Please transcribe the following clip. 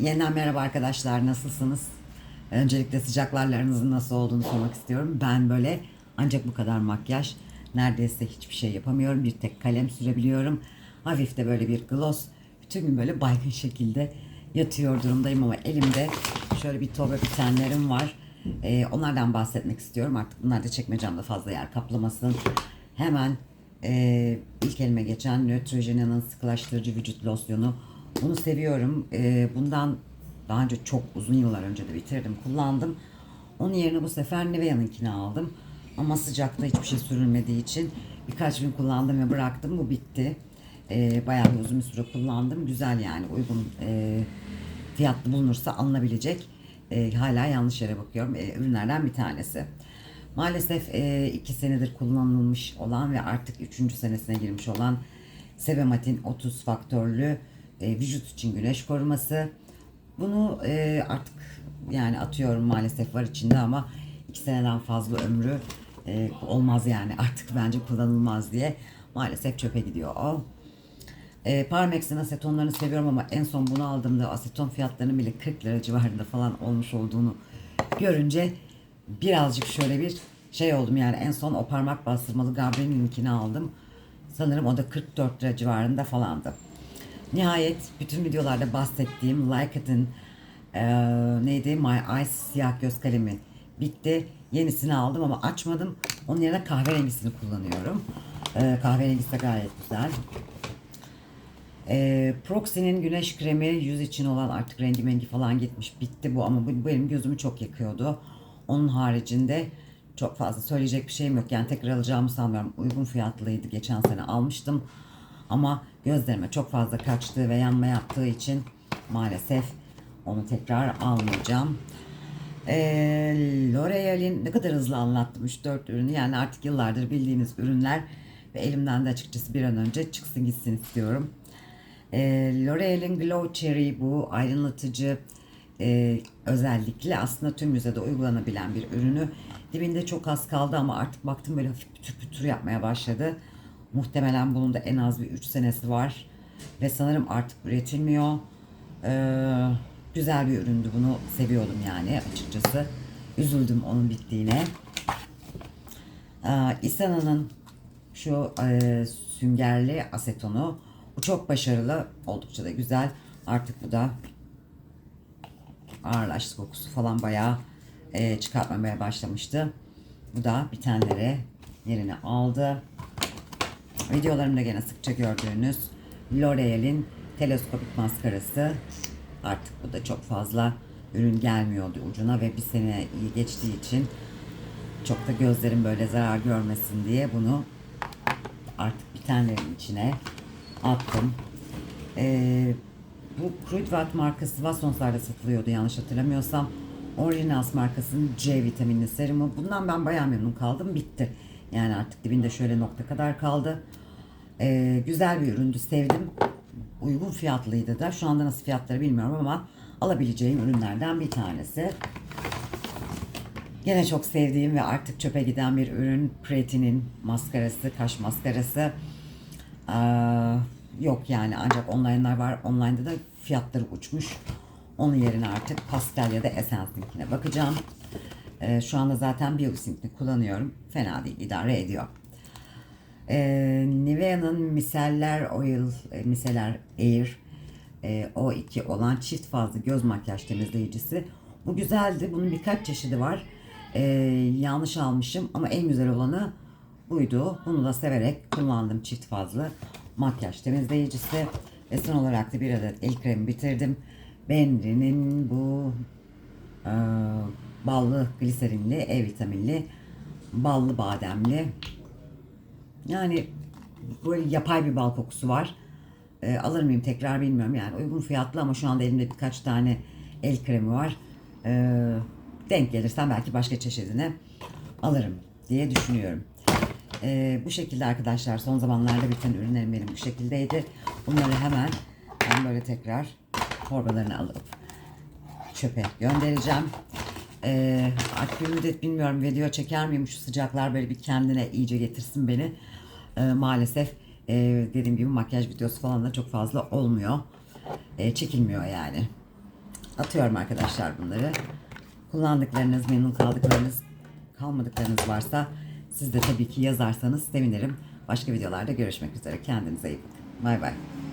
Yeniden merhaba arkadaşlar nasılsınız? Öncelikle sıcaklarlarınızın nasıl olduğunu sormak istiyorum. Ben böyle ancak bu kadar makyaj neredeyse hiçbir şey yapamıyorum. Bir tek kalem sürebiliyorum. Hafif de böyle bir gloss. Bütün gün böyle baygın şekilde yatıyor durumdayım ama elimde şöyle bir torba bitenlerim var. Ee, onlardan bahsetmek istiyorum. Artık bunlar da çekmecemde fazla yer kaplamasın. Hemen e, ilk elime geçen Neutrogena'nın sıkılaştırıcı vücut losyonu. Bunu seviyorum. E, bundan daha önce çok uzun yıllar önce de bitirdim, kullandım. Onun yerine bu sefer Nivea'nınkini aldım. Ama sıcakta hiçbir şey sürülmediği için birkaç gün kullandım ve bıraktım. Bu bitti. E, bayağı uzun bir süre kullandım. Güzel yani uygun e, fiyatlı bulunursa alınabilecek. E, hala yanlış yere bakıyorum. E, ürünlerden bir tanesi. Maalesef e, iki senedir kullanılmış olan ve artık üçüncü senesine girmiş olan Sevemat'in 30 faktörlü e, vücut için güneş koruması. Bunu e, artık yani atıyorum maalesef var içinde ama iki seneden fazla ömrü e, olmaz yani artık bence kullanılmaz diye maalesef çöpe gidiyor o. E, Parmex'in asetonlarını seviyorum ama en son bunu aldığımda aseton fiyatlarının bile 40 lira civarında falan olmuş olduğunu görünce birazcık şöyle bir şey oldum yani en son o parmak bastırmalı Gabriel'inkini aldım. Sanırım o da 44 lira civarında falandı. Nihayet bütün videolarda bahsettiğim Lyca'nın e, neydi My Eyes siyah göz kalemi bitti. Yenisini aldım ama açmadım. Onun yerine kahverengisini kullanıyorum. E, kahverengisi de gayet güzel. E, Proxy'nin güneş kremi yüz için olan artık rengi mengi falan gitmiş bitti bu ama bu benim gözümü çok yakıyordu. Onun haricinde çok fazla söyleyecek bir şeyim yok. Yani tekrar alacağımı sanmıyorum. Uygun fiyatlıydı. Geçen sene almıştım. Ama gözlerime çok fazla kaçtığı ve yanma yaptığı için maalesef onu tekrar almayacağım. Ee, L'Oreal'in ne kadar hızlı anlattım 3-4 ürünü. Yani artık yıllardır bildiğiniz ürünler ve elimden de açıkçası bir an önce çıksın gitsin istiyorum. Ee, L'Oreal'in Glow Cherry bu aydınlatıcı e, özellikle aslında tüm yüzede uygulanabilen bir ürünü. Dibinde çok az kaldı ama artık baktım böyle hafif pütür pütür yapmaya başladı. Muhtemelen bunun da en az bir 3 senesi var. Ve sanırım artık üretilmiyor. Ee, güzel bir üründü bunu seviyordum yani açıkçası. Üzüldüm onun bittiğine. Ee, Isana'nın şu e, süngerli asetonu. Bu çok başarılı. Oldukça da güzel. Artık bu da ağırlaştı kokusu falan bayağı e, çıkartmamaya başlamıştı. Bu da bitenlere yerini aldı. Videolarımda gene sıkça gördüğünüz L'Oreal'in teleskopik maskarası. Artık bu da çok fazla ürün gelmiyordu ucuna ve bir sene iyi geçtiği için çok da gözlerim böyle zarar görmesin diye bunu artık bitenlerin içine attım. Ee, bu Kruidvat markası Wassons'larda satılıyordu yanlış hatırlamıyorsam. Originals markasının C vitaminli serumu. Bundan ben bayağı memnun kaldım. Bitti. Yani artık dibinde şöyle nokta kadar kaldı. Ee, güzel bir üründü. Sevdim. Uygun fiyatlıydı da. Şu anda nasıl fiyatları bilmiyorum ama alabileceğim ürünlerden bir tanesi. Gene çok sevdiğim ve artık çöpe giden bir ürün Pretty'nin maskarası, kaş maskarası. Ee, yok yani ancak online'lar var. Online'da da fiyatları uçmuş. Onun yerine artık pastel ya da Essence'linkine bakacağım. Ee, şu anda zaten Biosync'ini kullanıyorum. Fena değil, idare ediyor. Ee, Nivea'nın miseller oil, e, miseller air e, O2 olan çift fazlı göz makyaj temizleyicisi. Bu güzeldi. Bunun birkaç çeşidi var. Ee, yanlış almışım ama en güzel olanı buydu. Bunu da severek kullandım çift fazlı makyaj temizleyicisi. Ve son olarak da bir adet el kremi bitirdim. Benri'nin bu e, ballı gliserinli, E vitaminli, ballı bademli. Yani böyle yapay bir bal kokusu var. E, alır mıyım tekrar bilmiyorum yani uygun fiyatlı ama şu anda elimde birkaç tane el kremi var. E, denk gelirsem belki başka çeşidini alırım diye düşünüyorum. E, bu şekilde arkadaşlar son zamanlarda bütün ürünlerim benim bu şekildeydi. Bunları hemen ben böyle tekrar torbalarını alıp çöpe göndereceğim. Ee, müddet bilmiyorum video çeker miyim şu sıcaklar böyle bir kendine iyice getirsin beni. Ee, maalesef e, dediğim gibi makyaj videosu falan da çok fazla olmuyor. Ee, çekilmiyor yani. Atıyorum arkadaşlar bunları. Kullandıklarınız, memnun kaldıklarınız, kalmadıklarınız varsa siz de tabii ki yazarsanız sevinirim. Başka videolarda görüşmek üzere. Kendinize iyi bakın. Bay bay.